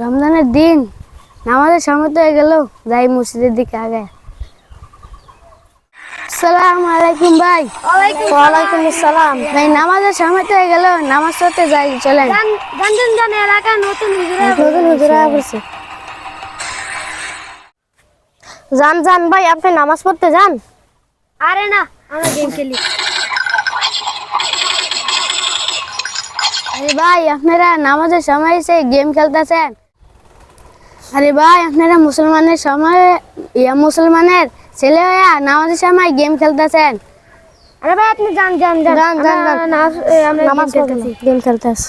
রমজানের দিন নামাজের সময় তো হয়ে গেল যাই মসজিদের দিকে আগে। আসসালামু আলাইকুম ভাই। ওয়ালাইকুম আসসালাম। ভাই নামাজের সময় তো হয়ে গেল নামাজ পড়তে যাই চলেন। জানতেন জান এলাকায় নতুন নতুন হুজুরা ভাই আপনি নামাজ পড়তে যান? আরে না আমরা গেম খেলি। ভাই আপনারা নামাজের সময় এসে গেম খেলতেছেন? আরে ভাই আপনারা মুসলমানের সময় ইয়া মুসলমানের ছেলে হয়ে নামাজের সময় গেম খেলতেছেন। আরে ভাই আপনি যান যান যান। যান, যান, যান। নামাজ খেলতেছি। গেম খেলতেছ।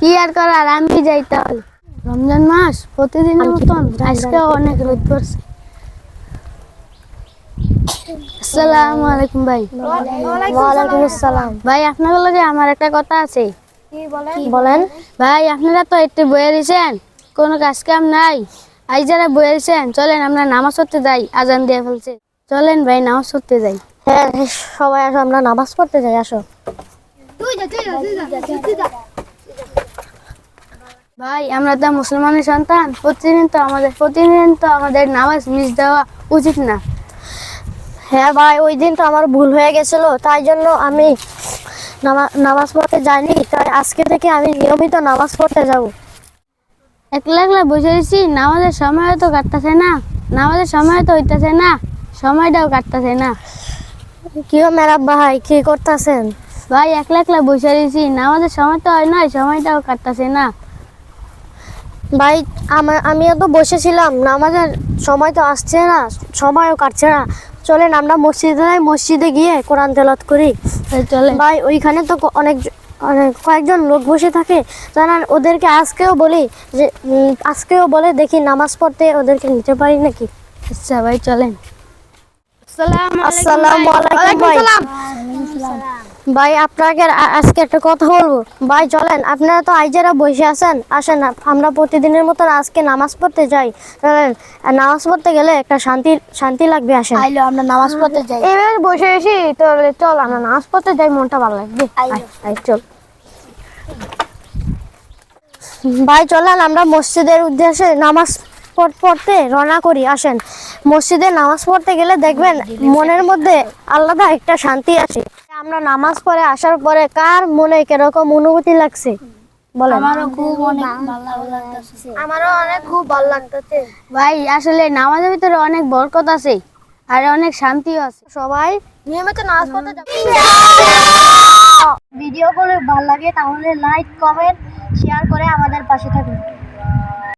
কি আর করার আমি যাই তাহলে। রমজান মাস প্রতিদিনের মতন আজকে অনেক রোদ পড়ছে। আসসালামু আলাইকুম ভাই। ওয়ালাইকুম আসসালাম। ভাই আপনাদের লগে আমার একটা কথা আছে। কি বলেন? বলেন? ভাই আপনারা তো একটু বয়ে দিয়েছেন কোনো কাজ কাম নাই। আজ যারা বয়ে দিয়েছেন চলেন আমরা নামাজ পড়তে যাই আজান দিয়ে ফেলছে। চলেন ভাই নামাজ পড়তে যাই। হ্যাঁ সবাই আসো আমরা নামাজ পড়তে যাই আসো। ভাই আমরা তো মুসলমানের সন্তান। প্রতিদিন তো আমাদের প্রতিদিন তো আমাদের নামাজ মিস দেওয়া উচিত না। হ্যাঁ ভাই ওই দিন তো আমার ভুল হয়ে গেছিল তাই জন্য আমি নামা- নামাজ পড়তে যাইনি। তাই আজকে থেকে আমি নিয়মিত নামাজ পড়তে যাব। একলা একলা বসে রয়েছি নামাজের সময় তো কাটতেছে না নামাজের সময় তো হইতেছে না সময়টাও কাটতেছে না। কিও মেরা ভাই কি করতেছেন? ভাই একলা একলা বসে রয়েছি নামাজের সময় তো হয় না সময়টাও কাটতেছে না। ভাই আমার আমিও তো বসেছিলাম নামাজের সময় তো আসছে না সময়ও কাটছে না। চলেন আমরা মসজিদে যাই মসজিদে গিয়ে কোরআন তেলাত করি। তাই চলেন। ভাই ওইখানে তো ক- অনেক কয়েকজন লোক বসে থাকে জানান ওদেরকে আজকেও বলি যে আজকেও বলে দেখি নামাজ পড়তে ওদেরকে নিতে পারি নাকি। আচ্ছা ভাই চলেন। ভাই। আপনাকে আজকে একটা কথা বলব। ভাই চলেন আপনারা তো আইজারা বসে আছেন আসেন আমরা প্রতিদিনের মতন আজকে নামাজ পড়তে যাই। চলেন নামাজ পড়তে গেলে একটা শান্তি শান্তি লাগবে আসেন। আইলো আমরা নামাজ পড়তে যাই। এবার বসে এসি তাহলে চল আমরা নামাজ পড়তে যাই মনটা ভালো লাগবে। চল। ভাই চলেন আমরা মসজিদের উদ্দেশ্যে নামাজ পড়- পড়তে রওনা করি আসেন। মসজিদে নামাজ পড়তে গেলে দেখবেন মনের মধ্যে আলাদা একটা শান্তি আছে আমরা নামাজ পড়ে আসার পরে কার মনে কীরকম অনুভূতি লাগছে? আমারও খুব অনেক ভালো লাগতেছে। আমারও অনেক খুব ভালো লাগতেছে। ভাই আসলে নামাজের ভিতরে অনেক বরকত আছে আর অনেক শান্তিও আছে। সবাই নিয়মিত নামাজ পড়তে যাবে ভিডিওগুলো ভালো লাগে তাহলে লাইক কমেন্ট শেয়ার করে আমাদের পাশে থাকুন।